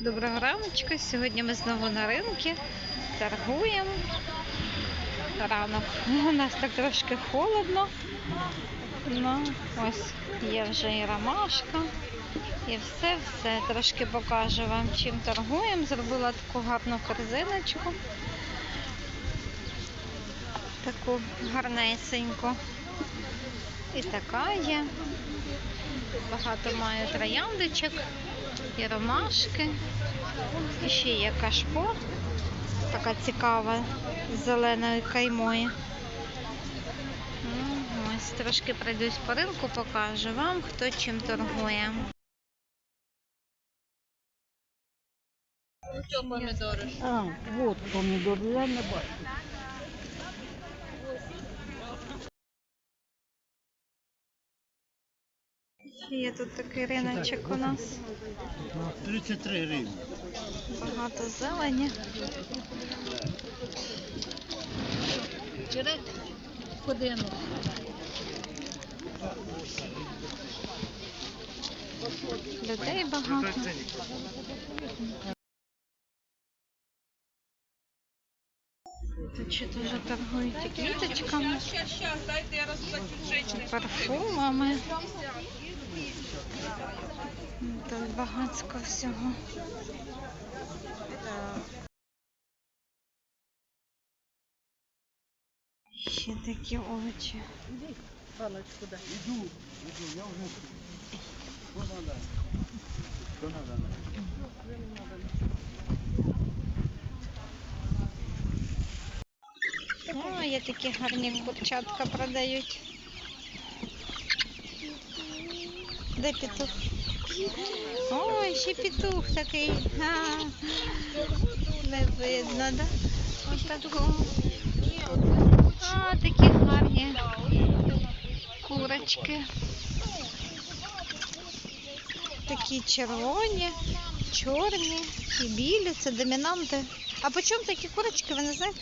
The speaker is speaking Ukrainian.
Доброго раночку. Сьогодні ми знову на ринку. Торгуємо. Ранок. У нас так трошки холодно. Ну, ось є вже і ромашка. І все-все. Трошки покажу вам, чим торгуємо. Зробила таку гарну корзиночку. Таку гарнесеньку. І така є. Багато маю трояндочок і ромашки. І ще є кашпо. Така цікава з зеленою каймою. Ну, Ось трошки пройдусь по ринку, покажу вам, хто чим торгує. А, вот помідор, я не бачу. Є тут такий риночок у нас. 33 гривні. Багато зелені. Годину. Людей багато. Тут ще дуже торгують квіточками, парфумами. Багатсько всього. Ще такі овочі. Палочку дай. Іду, іду, я вже. Що надо? Що надо? О, є такі гарні курчатка продають. Де петух? Ой, ще петух такий. А, не видно, да? Ось такого. А, такі гарні курочки. Такі червоні, чорні і білі. Це домінанти. А по чому такі курочки, ви не знаєте?